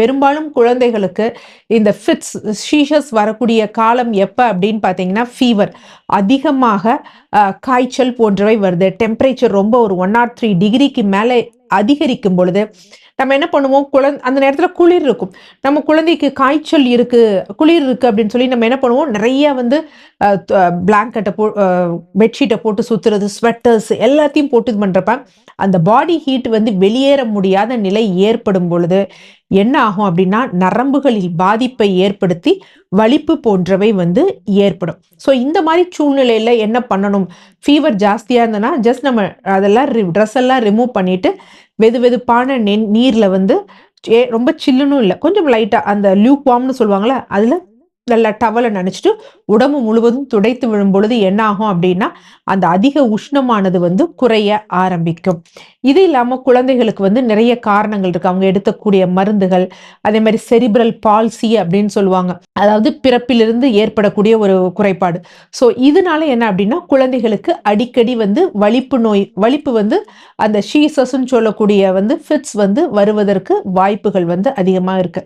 பெரும்பாலும் குழந்தைகளுக்கு இந்த ஃபிட்ஸ் ஷீஷஸ் வரக்கூடிய காலம் எப்போ அப்படின்னு பார்த்தீங்கன்னா ஃபீவர் அதிகமாக காய்ச்சல் போன்றவை வருது. டெம்பரேச்சர் ரொம்ப ஒரு ஒன் நாட் த்ரீ டிகிரிக்கு மேலே அதிகரிக்கும் பொழுது நம்ம என்ன பண்ணுவோம்? குழந்தை அந்த நேரத்தில் குளிர் இருக்கும். நம்ம குழந்தைக்கு காய்ச்சல் இருக்கு குளிர் இருக்கு அப்படின்னு சொல்லி நம்ம என்ன பண்ணுவோம்? நிறைய வந்து பிளாங்கெட்டை போ பெட்ஷீட்டை போட்டு சுத்துறது ஸ்வெட்டர்ஸ் எல்லாத்தையும் போட்டு இது பண்ணுறப்ப அந்த பாடி ஹீட் வந்து வெளியேற முடியாத நிலை ஏற்படும் பொழுது என்ன ஆகும் அப்படின்னா நரம்புகளில் பாதிப்பை ஏற்படுத்தி வலிப்பு போன்றவை வந்து ஏற்படும். ஸோ இந்த மாதிரி சூழ்நிலையில் என்ன பண்ணணும்? ஃபீவர் ஜாஸ்தியாக இருந்ததுன்னா ஜஸ்ட் நம்ம அதெல்லாம் ட்ரெஸ் எல்லாம் ரிமூவ் பண்ணிட்டு வெது வெதுப்பான நெ நீரில் வந்து ஏ- ரொம்ப சில்லுன்னு இல்லை. கொஞ்சம் லைட்டாக அந்த லியூக் வாம்னு சொல்லுவாங்களே அதில் நல்லா டவலை நினச்சிட்டு உடம்பு முழுவதும் துடைத்து விழும் பொழுது என்ன ஆகும் அப்படின்னா அந்த அதிக உஷ்ணமானது வந்து குறைய ஆரம்பிக்கும். இது இல்லாமல் குழந்தைகளுக்கு வந்து நிறைய காரணங்கள் இருக்கு. அவங்க எடுக்கக்கூடிய மருந்துகள் அதே மாதிரி செரிபிரல் பால்சி அப்படின்னு சொல்லுவாங்க. அதாவது பிறப்பிலிருந்து ஏற்படக்கூடிய ஒரு குறைபாடு. ஸோ இதனால என்ன அப்படின்னா குழந்தைகளுக்கு அடிக்கடி வந்து வலிப்பு நோய் வலிப்பு வந்து அந்த ஷீசஸ்ன்னு சொல்லக்கூடிய வந்து ஃபிட்ஸ் வந்து வருவதற்கு வாய்ப்புகள் வந்து அதிகமாக இருக்கு.